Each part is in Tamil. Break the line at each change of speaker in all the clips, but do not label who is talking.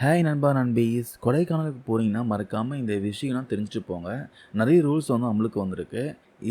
ஹேய் நண்பா நண்பீஸ் கொடைக்கானலுக்கு போகிறீங்கன்னா மறக்காமல் இந்த விஷயம்லாம் தெரிஞ்சுட்டு போங்க. நிறைய ரூல்ஸ் வந்து நம்மளுக்கு வந்திருக்கு.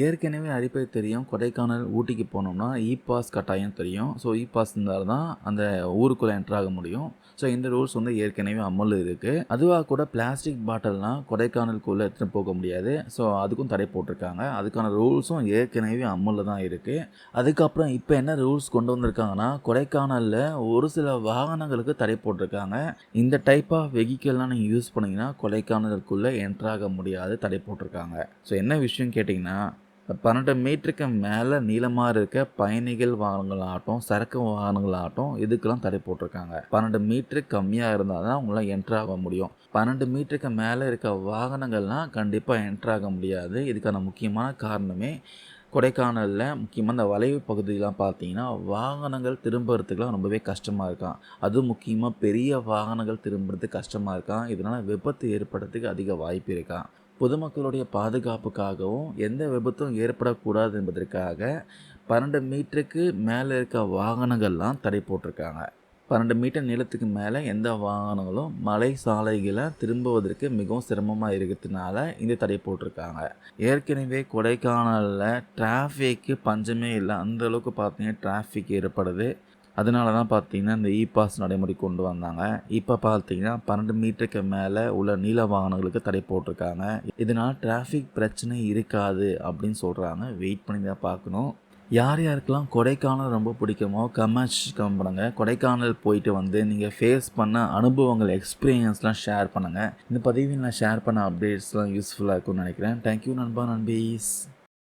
ஏற்கனவே அடிப்படை தெரியும். கொடைக்கானல் ஊட்டிக்கு போனோம்னா இ பாஸ் கட்டாயம் தெரியும். ஸோ இ பாஸ் இருந்தால் தான் அந்த ஊருக்குள்ளே என்ட்ராக முடியும். ஸோ இந்த ரூல்ஸ் வந்து ஏற்கனவே அமல் இருக்குது அதுவாக கூட பிளாஸ்டிக் பாட்டில்லாம் கொடைக்கானலுக்குள்ளே எடுத்துகிட்டு போக முடியாது. ஸோ அதுக்கும் தடை போட்டிருக்காங்க. அதுக்கான ரூல்ஸும் ஏற்கனவே அமலில் தான் இருக்குது அதுக்கப்புறம் இப்போ என்ன ரூல்ஸ் கொண்டு வந்திருக்காங்கன்னா கொடைக்கானலில் ஒரு சில வாகனங்களுக்கு தடை போட்டிருக்காங்க. இந்த டைப் ஆஃப் வெஹிக்கிள்லாம் நீங்கள் யூஸ் பண்ணிங்கன்னா கொடைக்கானலுக்குள்ளே என்ட்ராக முடியாது தடை போட்டிருக்காங்க. ஸோ என்ன விஷயம் கேட்டிங்கன்னா பன்னெண்டு மீட்டருக்கு மேலே நீளமாக இருக்க பயணிகள் வாகனங்களாகட்டும் சரக்கு வாகனங்களாகட்டும் இதுக்கெல்லாம் தடை போட்டிருக்காங்க. பன்னெண்டு மீட்டரு கம்மியாக இருந்தால் தான் உங்களால் என்ட்ராக முடியும். பன்னெண்டு மீட்டருக்கு மேலே இருக்க வாகனங்கள்லாம் கண்டிப்பாக என்ட்ராக முடியாது. இதுக்கான முக்கியமான காரணமே கொடைக்கானலில் முக்கியமாக இந்த வளைவு பகுதியெலாம் பார்த்தீங்கன்னா வாகனங்கள் திரும்புறதுக்குலாம் ரொம்பவே கஷ்டமாக இருக்கான். அதுவும் முக்கியமாக பெரிய வாகனங்கள் திரும்புறதுக்கு கஷ்டமாக இருக்கான். இதனால் விபத்து ஏற்படுறதுக்கு அதிக வாய்ப்பு இருக்கான். பொதுமக்களுடைய பாதுகாப்புக்காகவும் எந்த விபத்தும் ஏற்படக்கூடாது என்பதற்காக பன்னெண்டு மீட்டருக்கு மேலே இருக்க வாகனங்கள்லாம் தடை போட்டிருக்காங்க. பன்னெண்டு மீட்டர் நீளத்துக்கு மேலே எந்த வாகனங்களும் மலை சாலைகளை திரும்புவதற்கு மிகவும் சிரமமாக இருக்கிறதுனால இந்த தடை போட்டிருக்காங்க. ஏற்கனவே கொடைக்கானலில் டிராஃபிக்கு பஞ்சமே இல்லை. அந்தளவுக்கு பார்த்தீங்கன்னா டிராஃபிக் ஏற்படுது. அதனால தான் பார்த்தீங்கன்னா இந்த இ பாஸ் நடைமுறை கொண்டு வந்தாங்க. இப்போ பார்த்தீங்கன்னா பன்னெண்டு மீட்டருக்கு மேலே உள்ள நீல வாகனங்களுக்கு தடை போட்டிருக்காங்க. இதனால் டிராஃபிக் பிரச்சனை இருக்காது அப்படின்னு சொல்கிறாங்க வெயிட் பண்ணி தான் பார்க்கணும். யார் யாருக்கெல்லாம் கொடைக்கானல் ரொம்ப பிடிக்குமோ கமெண்ட்ஸ் கம் பண்ணுங்கள் கொடைக்கானல் போயிட்டு வந்து நீங்கள் ஃபேஸ் பண்ண அனுபவங்கள் எக்ஸ்பீரியன்ஸ்லாம் ஷேர் பண்ணுங்கள் இந்த பதிவில் நான் ஷேர் பண்ண அப்டேட்ஸ்லாம் யூஸ்ஃபுல்லாக இருக்கும்னு நினைக்கிறேன். தேங்க்யூ நண்பா நண்பீஸ்.